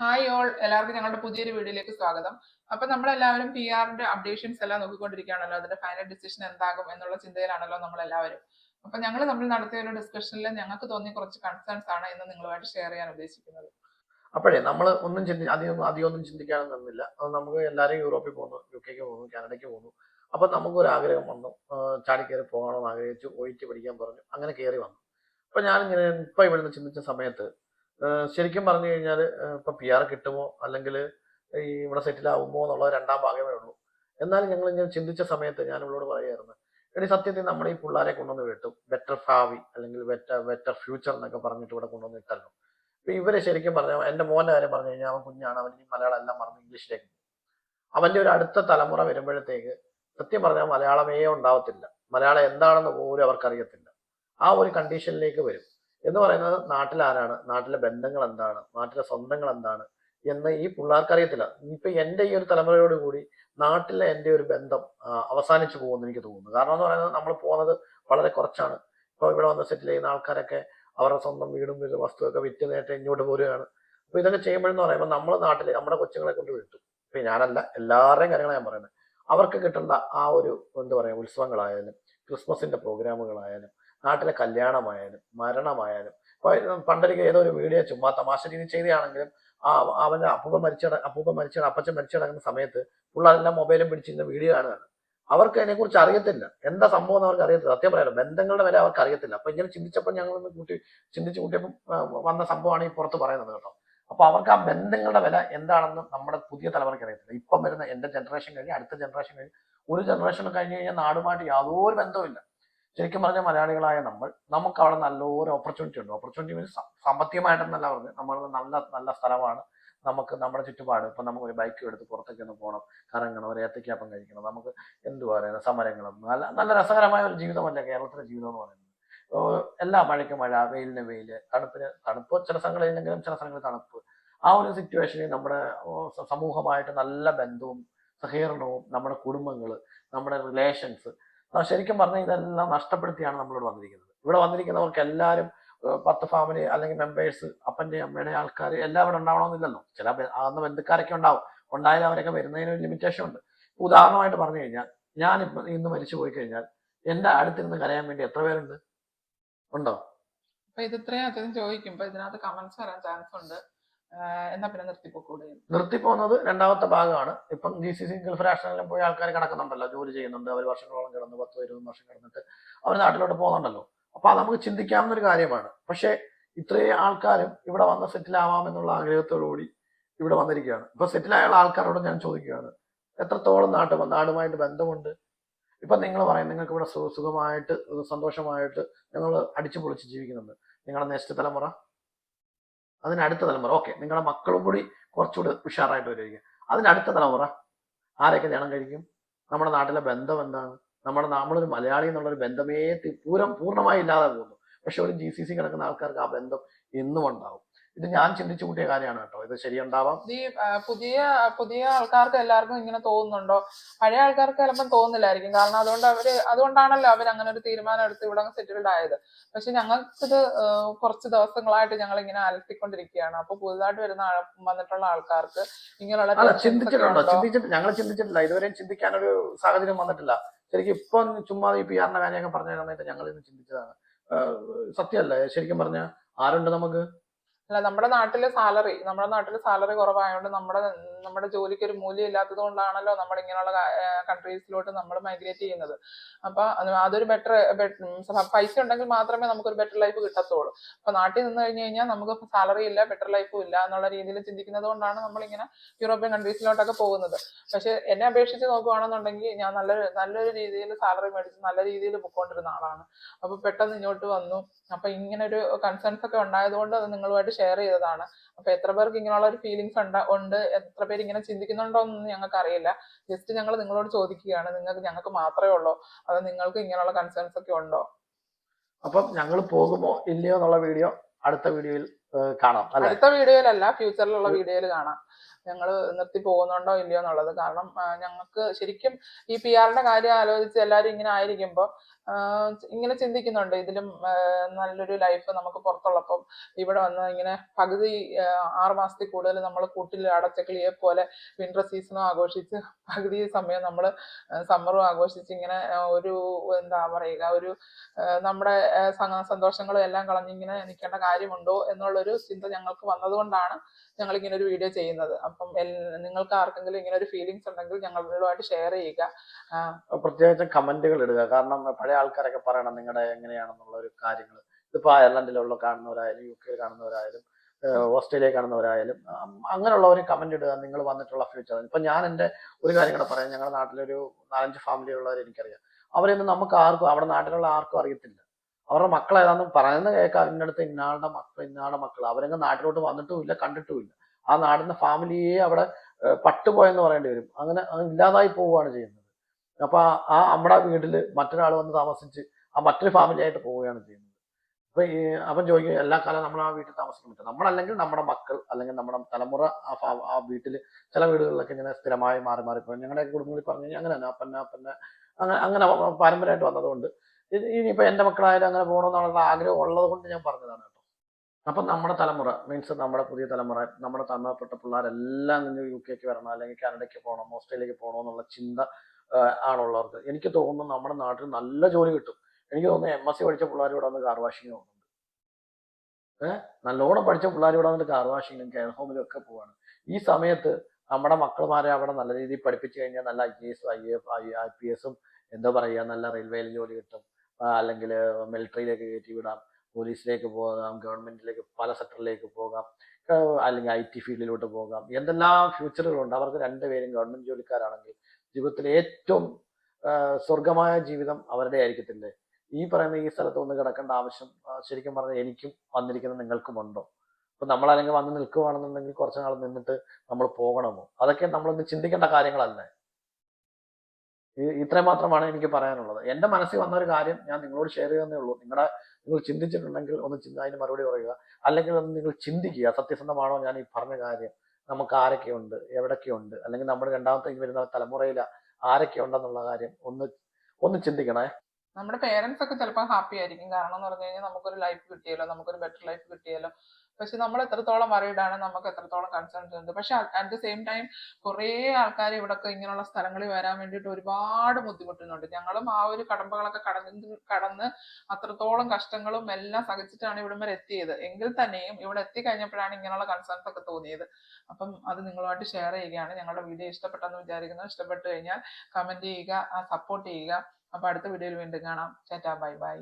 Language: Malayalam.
ഹായ് ഓൾ എല്ലാവർക്കും ഞങ്ങളുടെ പുതിയൊരു വീഡിയോയിലേക്ക് സ്വാഗതം. അപ്പൊ നമ്മളെല്ലാവരും പി ആറിന്റെ അപ്ഡേഷൻസ് എല്ലാം നോക്കിക്കൊണ്ടിരിക്കുകയാണല്ലോ. അതിന്റെ ഫൈനൽ ഡിസിഷൻ എന്താകും എന്നുള്ള ചിന്തയിലാണല്ലോ നമ്മളെല്ലാവരും. അപ്പൊ ഞങ്ങൾ നമ്മൾ നടത്തിയ ഒരു ഡിസ്കഷനിൽ ഞങ്ങൾക്ക് തോന്നിയ കുറച്ച് കൺസേൺസ് ആണ് ഇന്ന് നിങ്ങളുമായിട്ട് ഷെയർ ചെയ്യാൻ ഉദ്ദേശിക്കുന്നത്. അപ്പോഴേ നമ്മൾ ഒന്നും ചിന്തി അധികം അധികം ഒന്നും ചിന്തിക്കാനും നിന്നില്ല. നമുക്ക് എല്ലാവരും യൂറോപ്പിൽ പോകുന്നു യു കെക്ക് പോകുന്നു കാനഡയ്ക്ക് പോകുന്നു. അപ്പൊ നമുക്കൊരു ആഗ്രഹം വന്നു. ചാടി കയറി പോകണമെന്ന് ആഗ്രഹിച്ചു. ഒയിറ്റ് പഠിക്കാൻ പറഞ്ഞു. അങ്ങനെ കയറി വന്നു. അപ്പൊ ഞാനിങ്ങനെ ഇപ്പൊ ഇവിടുന്ന് ചിന്തിച്ച സമയത്ത് ശരിക്കും പറഞ്ഞു കഴിഞ്ഞാൽ ഇപ്പൊ പി ആർ കിട്ടുമോ? അല്ലെങ്കിൽ ഈ ഇവിടെ സെറ്റിൽ ആവുമോ എന്നുള്ള രണ്ടാം ഭാഗമേ ഉള്ളൂ. എന്നാലും ഞങ്ങൾ ഇങ്ങനെ ചിന്തിച്ച സമയത്ത് ഞാൻ ഇവളോട് പറയായിരുന്നു എടി സത്യത്തിൽ നമ്മുടെ ഈ പിള്ളേരെ കൊണ്ടുവന്ന് വിട്ടു. ബെറ്റർ ഭാവി അല്ലെങ്കിൽ ബെറ്റർ ബെറ്റർ ഫ്യൂച്ചർ എന്നൊക്കെ പറഞ്ഞിട്ട് ഇവിടെ കൊണ്ടുവന്ന് ഇട്ടല്ലോ. ഇപ്പൊ ഇവരെ ശരിക്കും പറഞ്ഞു എന്റെ മോന്റെ കാര്യം പറഞ്ഞു കഴിഞ്ഞാൽ അവൻ കുഞ്ഞാണ്. അവൻ ഈ മലയാളം എല്ലാം മറന്ന് ഇംഗ്ലീഷിലേക്ക് അവന്റെ ഒരു അടുത്ത തലമുറ വരുമ്പോഴത്തേക്ക് സത്യം പറഞ്ഞാൽ മലയാളമേ ഉണ്ടാവത്തില്ല. മലയാളം എന്താണെന്ന് പോലും അവർക്കറിയത്തില്ല. ആ ഒരു കണ്ടീഷനിലേക്ക് വരും. എന്ന് പറയുന്നത് നാട്ടിൽ ആരാണ്? നാട്ടിലെ ബന്ധങ്ങൾ എന്താണ്? നാട്ടിലെ സ്വന്തങ്ങൾ എന്താണ്? എന്ന് ഈ പിള്ളേർക്ക് അറിയത്തില്ല ഇപ്പൊ എന്റെ ഈ ഒരു തലമുറയോട് കൂടി നാട്ടിലെ എന്റെ ഒരു ബന്ധം അവസാനിച്ചു പോകുമെന്ന് എനിക്ക് തോന്നുന്നു. കാരണം എന്ന് പറയുന്നത് നമ്മൾ പോകുന്നത് വളരെ കുറച്ചാണ്. ഇപ്പൊ ഇവിടെ വന്ന് സെറ്റിൽ ചെയ്യുന്ന ആൾക്കാരൊക്കെ അവരുടെ സ്വന്തം വീടും വസ്തുവൊക്കെ വിറ്റ് നേട്ടം ഇങ്ങോട്ട് പോരുകയാണ്. അപ്പൊ ഇതൊക്കെ ചെയ്യുമ്പോഴെന്ന് പറയുമ്പോൾ നമ്മൾ നാട്ടിലെ നമ്മുടെ കൊച്ചുങ്ങളെ കൊണ്ട് വിട്ടു. ഇപ്പൊ ഞാനല്ല എല്ലാവരുടെയും കാര്യങ്ങളാണ് ഞാൻ പറയുന്നത്. അവർക്ക് കിട്ടേണ്ട ആ ഒരു എന്താ പറയാ ഉത്സവങ്ങളായാലും ക്രിസ്മസിന്റെ പ്രോഗ്രാമുകളായാലും നാട്ടിലെ കല്യാണമായാലും മരണമായാലും. പണ്ടൊരിക്കൽ ഏതോ ഒരു വീഡിയോ ചുമ്മാ തമാശ രീതി ചെയ്തതാണെങ്കിലും ആ അവന്റെ അപ്പൂപ്പ മരിച്ച അപ്പൂപ്പ മരിച്ച അപ്പച്ചൻ മരിച്ചടങ്ങുന്ന സമയത്ത് പിള്ളേരെല്ലാം മൊബൈലും പിടിച്ചിരുന്ന വീഡിയോ കാണുകയാണ്. അവർക്ക് അതിനെക്കുറിച്ച് അറിയത്തില്ല. എന്താ സംഭവം എന്ന് അവർക്ക് അറിയത്തില്ല. സത്യം പറയാലോ ബന്ധങ്ങളുടെ വില അവർക്ക് അറിയത്തില്ല. അപ്പൊ ഇങ്ങനെ ചിന്തിച്ചപ്പോൾ ഞങ്ങൾ ഒന്ന് കൂട്ടി ചിന്തിച്ച് കൂട്ടിയപ്പോൾ വന്ന സംഭവമാണ് ഈ പുറത്ത് പറയുന്നത് കേട്ടോ. അപ്പൊ അവർക്ക് ആ ബന്ധങ്ങളുടെ വില എന്താണെന്ന് നമ്മുടെ പുതിയ തലമുറയ്ക്ക് അറിയത്തില്ല. ഇപ്പം വരുന്ന എന്റെ ജനറേഷൻ കഴിഞ്ഞ് അടുത്ത ജനറേഷൻ കഴിഞ്ഞ് ഒരു ജനറേഷൻ കഴിഞ്ഞ് കഴിഞ്ഞാൽ നാടുമായിട്ട് യാതൊരു ബന്ധവുമില്ല. ശരിക്കും പറഞ്ഞ മലയാളികളായ നമ്മൾ നമുക്ക് അവിടെ നല്ലൊരു ഓപ്പർച്യൂണിറ്റി ഉണ്ട്. ഓപ്പർച്യൂണിറ്റി മീൻസ് സാമ്പത്തികമായിട്ടെന്നല്ല പറഞ്ഞത്. നമ്മൾ നല്ല നല്ല സ്ഥലമാണ്. നമുക്ക് നമ്മുടെ ചുറ്റുപാട് ഇപ്പം നമുക്ക് ഒരു ബൈക്ക് എടുത്ത് പുറത്തേക്ക് ഒന്ന് പോകണം കറങ്ങണം ഒരു ഏത്തക്കാപ്പം കഴിക്കണം നമുക്ക് എന്തു പറയുന്നത് സമരങ്ങളും നല്ല നല്ല രസകരമായ ഒരു ജീവിതമല്ല കേരളത്തിലെ ജീവിതം എന്ന് പറയുന്നത്. എല്ലാ മഴയ്ക്ക് മഴ വെയിലിന് വെയിൽ തണുപ്പിന് തണുപ്പ് ചില സ്ഥലങ്ങളില്ലെങ്കിലും ചില സ്ഥലങ്ങളിൽ തണുപ്പ്. ആ ഒരു സിറ്റുവേഷനിൽ നമ്മുടെ സമൂഹമായിട്ട് നല്ല ബന്ധവും സഹകരണവും നമ്മുടെ കുടുംബങ്ങൾ നമ്മുടെ റിലേഷൻസ് ശരിക്കും പറഞ്ഞാൽ ഇതെല്ലാം നഷ്ടപ്പെടുത്തിയാണ് നമ്മളിവിടെ വന്നിരിക്കുന്നത്. ഇവിടെ വന്നിരിക്കുന്നവർക്ക് എല്ലാവരും പത്ത് ഫാമിലി അല്ലെങ്കിൽ മെമ്പേഴ്സ് അപ്പന്റെ അമ്മയുടെ ആൾക്കാർ എല്ലാം ഇവിടെ ഉണ്ടാവണമെന്നില്ലല്ലോ. ചില അന്ന് ബന്ധുക്കാരൊക്കെ ഉണ്ടാവും. ഉണ്ടായാലും അവരൊക്കെ വരുന്നതിന് ഒരു ലിമിറ്റേഷൻ ഉണ്ട്. ഉദാഹരണമായിട്ട് പറഞ്ഞു കഴിഞ്ഞാൽ ഞാനിപ്പോ ഇന്ന് മരിച്ചു പോയി കഴിഞ്ഞാൽ എന്റെ അടുത്തിരുന്ന് കരയാൻ വേണ്ടി എത്ര പേരുണ്ട്? ഉണ്ടോ? ഇത് ഇത്രയും അധികം ചോദിക്കും. ഇതിനകത്ത് കമന്റ്സ് വരാൻ ചാൻസ് ഉണ്ട്. എന്നാ പിന്നെ നിർത്തിപ്പോക്കൂടെ? നിർത്തിപ്പോകുന്നത് രണ്ടാമത്തെ ഭാഗമാണ്. ഇപ്പം ജി സി സി ഗൾഫ് രാഷ്ട്രങ്ങളിലും പോയി ആൾക്കാർ കിടക്കുന്നുണ്ടല്ലോ ജോലി ചെയ്യുന്നുണ്ട് അവർ വർഷങ്ങളോളം കിടന്ന് പത്തോ ഇരുപതും വർഷം കിടന്നിട്ട് അവർ നാട്ടിലോട്ട് പോകുന്നുണ്ടല്ലോ. അപ്പൊ അത് നമുക്ക് ചിന്തിക്കാവുന്ന ഒരു കാര്യമാണ്. പക്ഷേ ഇത്രയും ആൾക്കാരും ഇവിടെ വന്ന് സെറ്റിൽ ആവാമെന്നുള്ള എന്നുള്ള കൂടി ഇവിടെ വന്നിരിക്കുകയാണ്. ഇപ്പൊ സെറ്റിൽ ആയുള്ള ആൾക്കാരോട് ഞാൻ ചോദിക്കുകയാണ് എത്രത്തോളം നാട്ട് നാടുമായിട്ട് ബന്ധമുണ്ട്? ഇപ്പൊ നിങ്ങൾ പറയും നിങ്ങൾക്ക് ഇവിടെ സുഖമായിട്ട് സന്തോഷമായിട്ട് ഞങ്ങൾ അടിച്ചു പൊളിച്ച് ജീവിക്കുന്നുണ്ട്. നിങ്ങളുടെ നെക്സ്റ്റ് തലമുറ അതിനടുത്ത തലമുറ. ഓക്കെ നിങ്ങളുടെ മക്കളും കൂടി കുറച്ചുകൂടി ഉഷാറായിട്ട് വരിക അതിനടുത്ത തലമുറ ആരൊക്കെ കല്യാണം കഴിക്കും? നമ്മുടെ നാട്ടിലെ ബന്ധം എന്താണ്? നമ്മുടെ നമ്മളൊരു മലയാളി എന്നുള്ളൊരു ബന്ധമേ പൂരം പൂർണമായി ഇല്ലാതെ പോകുന്നു. പക്ഷെ ഒരു ജി സി സി കിടക്കുന്ന ആൾക്കാർക്ക് ആ ബന്ധം എന്നും ഉണ്ടാവും. ഇത് ഞാൻ ചിന്തിച്ചു കൂട്ടിയ കാര്യമാണ് കേട്ടോ. ഇത് ശരിയുണ്ടാവാം. ഈ ആ, പുതിയ പുതിയ ആൾക്കാർക്ക് എല്ലാവർക്കും ഇങ്ങനെ തോന്നുന്നുണ്ടോ? പഴയ ആൾക്കാർക്ക് ചിലപ്പം തോന്നില്ലായിരിക്കും കാരണം അതുകൊണ്ട് അവർ അതുകൊണ്ടാണല്ലോ അവർ അങ്ങനെ ഒരു തീരുമാനം എടുത്ത് ഇവിടെ സെറ്റിൽഡ് ആയത്. പക്ഷെ ഞങ്ങൾക്കിത് ആ, കുറച്ച് ദിവസങ്ങളായിട്ട് ഞങ്ങൾ ഇങ്ങനെ അലട്ടിക്കൊണ്ടിരിക്കുകയാണ്. അപ്പൊ പുതുതായിട്ട് വരുന്ന ആൾ- വന്നിട്ടുള്ള ആൾക്കാർക്ക് ഇങ്ങനെയുള്ള അല്ല tensions ഒക്കെ ചിന്തിച്ചിട്ടുണ്ടോ? ഉണ്ടോ? ചിന്തിച്ചിട്ട് ഞങ്ങൾ ചിന്തിച്ചിട്ടില്ല. ഇതുവരെയും ചിന്തിക്കാനൊരു സാഹചര്യം വന്നിട്ടില്ല. ശരിക്കും ഇപ്പൊ ചുമ്മാ ഈ പി ആറിന്റെ കാര്യമൊക്കെ പറഞ്ഞ സമയത്ത് ഞങ്ങൾ ഇന്ന് ചിന്തിച്ചതാണ് സത്യമല്ലേ? ശരിക്കും പറഞ്ഞ ആരുണ്ട് നമുക്ക്? അല്ല നമ്മുടെ നാട്ടിലെ സാലറി നമ്മുടെ നാട്ടിലെ സാലറി കുറവായതുകൊണ്ട് നമ്മുടെ നമ്മുടെ ജോലിക്ക് ഒരു മൂല്യം ഇല്ലാത്തത് കൊണ്ടാണല്ലോ നമ്മൾ ഇങ്ങനെയുള്ള കൺട്രീസിലോട്ട് നമ്മൾ മൈഗ്രേറ്റ് ചെയ്യുന്നത്. അപ്പൊ അത് അതൊരു ബെറ്റർ പൈസ ഉണ്ടെങ്കിൽ മാത്രമേ നമുക്കൊരു ബെറ്റർ ലൈഫ് കിട്ടത്തുള്ളൂ. അപ്പൊ നാട്ടിൽ നിന്ന് കഴിഞ്ഞു കഴിഞ്ഞാൽ നമുക്ക് സാലറി ഇല്ല ബെറ്റർ ലൈഫും ഇല്ല എന്നുള്ള രീതിയിൽ ചിന്തിക്കുന്നത് കൊണ്ടാണ് നമ്മൾ ഇങ്ങനെ യൂറോപ്യൻ കൺട്രീസിലോട്ടൊക്കെ പോകുന്നത്. പക്ഷെ എന്നെ അപേക്ഷിച്ച് നോക്കുകയാണെന്നുണ്ടെങ്കിൽ ഞാൻ നല്ലൊരു നല്ലൊരു രീതിയിൽ സാലറി മേടിച്ച് നല്ല രീതിയിൽ പൊക്കോണ്ടിരുന്ന ആളാണ്. അപ്പൊ പെട്ടെന്ന് ഇങ്ങോട്ട് വന്നു. അപ്പൊ ഇങ്ങനെ ഒരു കൺസേൺസ് ഒക്കെ ഉണ്ടായതുകൊണ്ട് അത് നിങ്ങളുമായിട്ട് ഷെയർ ചെയ്തതാണ്. അപ്പൊ എത്ര പേർക്ക് ഇങ്ങനെയുള്ള ഒരു ഫീലിങ്സ് ഉണ്ട് ഉണ്ട് എത്ര പേര് ഇങ്ങനെ ചിന്തിക്കുന്നുണ്ടോ എന്നൊന്നും ഞങ്ങൾക്ക് അറിയില്ല ജസ്റ്റ് ഞങ്ങൾ നിങ്ങളോട് ചോദിക്കുകയാണ്. നിങ്ങൾക്ക് ഞങ്ങൾക്ക് മാത്രമേ ഉള്ളൂ. അത് നിങ്ങൾക്ക് ഇങ്ങനെയുള്ള കൺസേൺസ് ഒക്കെ ഉണ്ടോ? അപ്പം ഞങ്ങൾ പോകുമോ ഇല്ലയോ എന്നുള്ള വീഡിയോ അടുത്ത വീഡിയോയിൽ കാണാം അടുത്ത വീഡിയോയിലല്ല ഫ്യൂച്ചറിലുള്ള വീഡിയോയിൽ കാണാം. ഞങ്ങൾ നിർത്തി പോകുന്നുണ്ടോ ഇല്ലയോ എന്നുള്ളത്. കാരണം ഞങ്ങൾക്ക് ശരിക്കും ഈ പി ആറിന്റെ കാര്യം ആലോചിച്ച് എല്ലാവരും ഇങ്ങനെ ആയിരിക്കുമ്പോൾ ഇങ്ങനെ ചിന്തിക്കുന്നുണ്ട്. ഇതിലും നല്ലൊരു ലൈഫ് നമുക്ക് പുറത്തുള്ളപ്പം ഇവിടെ വന്ന് ഇങ്ങനെ പകുതി ആറ് മാസത്തിൽ കൂടുതൽ നമ്മൾ കൂട്ടിൽ അടച്ച കിളിയെ പോലെ വിന്റർ സീസണും ആഘോഷിച്ച് പകുതി സമയം നമ്മൾ സമ്മറും ആഘോഷിച്ച് ഇങ്ങനെ ഒരു എന്താ പറയുക ഒരു നമ്മുടെ സന്തോഷങ്ങളും എല്ലാം കളഞ്ഞിങ്ങനെ നിൽക്കേണ്ട കാര്യമുണ്ടോ എന്നുള്ളൊരു ചിന്ത ഞങ്ങൾക്ക് വന്നതുകൊണ്ടാണ് ഞങ്ങൾ ഇങ്ങനെ ഒരു വീഡിയോ ചെയ്യുന്നത്. അപ്പം എൽ- നിങ്ങൾക്ക് ആർക്കെങ്കിലും ഇങ്ങനെ ഒരു ഫീലിങ്സ് ഉണ്ടെങ്കിൽ ഞങ്ങളുമായിട്ട് ഷെയർ ചെയ്യുക. പ്രത്യേകിച്ച് കമന്റുകൾ ഇടുക. കാരണം പഴയ ആൾക്കാരൊക്കെ പറയണം നിങ്ങളുടെ എങ്ങനെയാണെന്നുള്ള ഒരു കാര്യങ്ങൾ. ഇതിപ്പോൾ അയർലൻഡിലുള്ള കാണുന്നവരായാലും യു കെയിൽ കാണുന്നവരായാലും ഓസ്ട്രേലിയ കാണുന്നവരായാലും അങ്ങനെയുള്ളവർ കമന്റ് ഇടുക. നിങ്ങൾ വന്നിട്ടുള്ള ഫ്യൂച്ചർ ഇപ്പം ഞാൻ എന്റെ ഒരു കാര്യം കൂടെ പറയാം. ഞങ്ങളുടെ നാട്ടിലൊരു നാലഞ്ച് ഫാമിലി ഉള്ളവർ എനിക്കറിയാം. അവരെയൊന്നും നമുക്ക് ആർക്കും അവിടെ നാട്ടിലുള്ള ആർക്കും അറിയത്തില്ല. അവരുടെ മക്കൾ ഏതാണെന്ന് പറയുന്നത് കേൾക്കാം. ഇന്നടുത്ത് ഇന്നാളുടെ മക്കൾ ഇന്നാളുടെ മക്കൾ അവരങ്ങ് നാട്ടിലോട്ട് വന്നിട്ടുമില്ല കണ്ടിട്ടുമില്ല. ആ നാടിന്റെ ഫാമിലിയെ അവിടെ പട്ടുപോയെന്ന് പറയേണ്ടി വരും. അങ്ങനെ അങ്ങ് ഇല്ലാതായി പോവുകയാണ് ചെയ്യുന്നത്. അപ്പൊ ആ- നമ്മുടെ വീട്ടിൽ മറ്റൊരാൾ വന്ന് താമസിച്ച് ആ മറ്റൊരു ഫാമിലി ആയിട്ട് പോവുകയാണ് ചെയ്യുന്നത്. അപ്പൊ ഈ അവൻ ചോദിക്കും എല്ലാ കാലം നമ്മൾ ആ വീട്ടിൽ താമസിക്കാൻ പറ്റും നമ്മളല്ലെങ്കിൽ നമ്മുടെ മക്കൾ അല്ലെങ്കിൽ നമ്മുടെ തലമുറ ആ ആ വീട്ടിൽ ചില വീടുകളിലൊക്കെ ഇങ്ങനെ സ്ഥിരമായി മാറി മാറി പോകും ഞങ്ങളുടെ കുടുംബങ്ങളിൽ പറഞ്ഞു കഴിഞ്ഞാൽ അങ്ങനെ അപ്പന്നെ അപ്പന്നെ അങ്ങനെ അങ്ങനെ പാരമ്പര്യമായിട്ട് വന്നതുകൊണ്ട് ഇനിയിപ്പോൾ ഇനിയിപ്പോ എന്റെ മക്കളായാലും അങ്ങനെ പോകണമെന്നുള്ള ആഗ്രഹം ഉള്ളത് കൊണ്ട് ഞാൻ പറഞ്ഞതാണ് കേട്ടോ. അപ്പൊ നമ്മുടെ തലമുറ മീൻസ് നമ്മുടെ പുതിയ തലമുറ നമ്മുടെ തന്നപ്പെട്ട പിള്ളേരെല്ലാം നിന്ന് യു കെക്ക് വരണം അല്ലെങ്കിൽ കാനഡയ്ക്ക് പോകണം ഓസ്ട്രേലിയക്ക് പോകണം എന്നുള്ള ചിന്ത ആണുള്ളവർക്ക് എനിക്ക് തോന്നുന്നു നമ്മുടെ നാട്ടിൽ നല്ല ജോലി കിട്ടും. എനിക്ക് തോന്നുന്നു എം എസ് സി പഠിച്ച പിള്ളേർ ഇവിടെ വന്ന് കാർ വാഷിങ്ങിന് പോകുന്നുണ്ട്. ഏഹ് നല്ലോണം പഠിച്ച പിള്ളേർ ഇവിടെ വന്നിട്ട് കാർ വാഷിങ്ങിനും കെയർ ഹോമിലും ഒക്കെ പോവാണ്. ഈ സമയത്ത് നമ്മുടെ മക്കളുമാരെ അവിടെ നല്ല രീതിയിൽ പഠിപ്പിച്ചു കഴിഞ്ഞാൽ നല്ല I S I F I I P എസും എന്താ പറയുക നല്ല റെയിൽവേയിൽ ജോലി കിട്ടും. അല്ലെങ്കിൽ മിലിറ്ററിയിലേക്ക് കയറ്റി വിടാം. പോലീസിലേക്ക് പോകാം ഗവൺമെന്റിലേക്ക് പല സെക്ടറിലേക്ക് പോകാം അല്ലെങ്കിൽ ഐ ടി ഫീൽഡിലോട്ട് പോകാം. എന്തെല്ലാം ഫ്യൂച്ചറുകളുണ്ട്. അവർക്ക് രണ്ടുപേരും ഗവൺമെന്റ് ജോലിക്കാരാണെങ്കിൽ ജീവിതത്തിൽ ഏറ്റവും സ്വർഗമായ ജീവിതം അവരുടെ ആയിരിക്കത്തില്ലേ? ഈ പറയുന്ന ഈ സ്ഥലത്ത് ഒന്ന് കിടക്കേണ്ട ആവശ്യം ശരിക്കും പറഞ്ഞാൽ എനിക്കും വന്നിരിക്കുന്ന നിങ്ങൾക്കും ഉണ്ടോ അപ്പൊ നമ്മൾ അല്ലെങ്കിൽ വന്ന് നിൽക്കുകയാണെന്നുണ്ടെങ്കിൽ കുറച്ച് നാൾ നിന്നിട്ട് നമ്മൾ പോകണമോ? അതൊക്കെ നമ്മളൊന്ന് ചിന്തിക്കേണ്ട കാര്യങ്ങളല്ലേ? ഇത്രയും മാത്രമാണ് എനിക്ക് പറയാനുള്ളത്. എന്റെ മനസ്സിൽ വന്ന ഒരു കാര്യം ഞാൻ നിങ്ങളോട് ഷെയർ ചെയ്യുന്നേ ഉള്ളൂ. നിങ്ങളുടെ നിങ്ങൾ ചിന്തിച്ചിട്ടുണ്ടെങ്കിൽ ഒന്ന് ചിന്ത അതിന് മറുപടി പറയുക. അല്ലെങ്കിൽ ഒന്ന് നിങ്ങൾ ചിന്തിക്കുക സത്യസന്ധമാണോ ഞാൻ ഈ പറഞ്ഞ കാര്യം? നമുക്ക് ആരൊക്കെയുണ്ട് എവിടൊക്കെയുണ്ട് അല്ലെങ്കിൽ നമ്മൾ രണ്ടാമത്തെ വരുന്ന തലമുറയിൽ ആരൊക്കെ ഉണ്ടെന്നുള്ള കാര്യം ഒന്ന് ഒന്ന് ചിന്തിക്കണേ. നമ്മുടെ പേരൻസ് ഒക്കെ ചിലപ്പോൾ ഹാപ്പി ആയിരിക്കും. കാരണം എന്ന് പറഞ്ഞു കഴിഞ്ഞാൽ നമുക്കൊരു ലൈഫ് കിട്ടിയല്ലോ നമുക്കൊരു ബെറ്റർ ലൈഫ് കിട്ടിയല്ലോ. പക്ഷെ നമ്മൾ എത്രത്തോളം വറീഡാണ് നമുക്ക് എത്രത്തോളം കൺസേൺസ് ഉണ്ട്. പക്ഷെ അറ്റ് ദ സെയിം ടൈം കുറേ ആൾക്കാർ ഇവിടൊക്കെ ഇങ്ങനെയുള്ള സ്ഥലങ്ങളിൽ വരാൻ വേണ്ടിയിട്ട് ഒരുപാട് ബുദ്ധിമുട്ടുന്നുണ്ട്. ഞങ്ങളും ആ ഒരു കടമ്പകളൊക്കെ കടന്ന് കടന്ന് അത്രത്തോളം കഷ്ടങ്ങളും എല്ലാം സഹിച്ചിട്ടാണ് ഇവിടം വരെ എത്തിയത്. എങ്കിൽ തന്നെയും ഇവിടെ എത്തിക്കഴിഞ്ഞപ്പോഴാണ് ഇങ്ങനെയുള്ള കൺസേൺസ് ഒക്കെ തോന്നിയത്. അപ്പം അത് നിങ്ങളുമായിട്ട് ഷെയർ ചെയ്യുകയാണ്. ഞങ്ങളുടെ വീഡിയോ ഇഷ്ടപ്പെട്ടെന്ന് വിചാരിക്കുന്നു. ഇഷ്ടപ്പെട്ടു കഴിഞ്ഞാൽ കമന്റ് ചെയ്യുക സപ്പോർട്ട് ചെയ്യുക. അപ്പൊ അടുത്ത വീഡിയോയിൽ വീണ്ടും കാണാം. ചേട്ടാ ബൈ ബൈ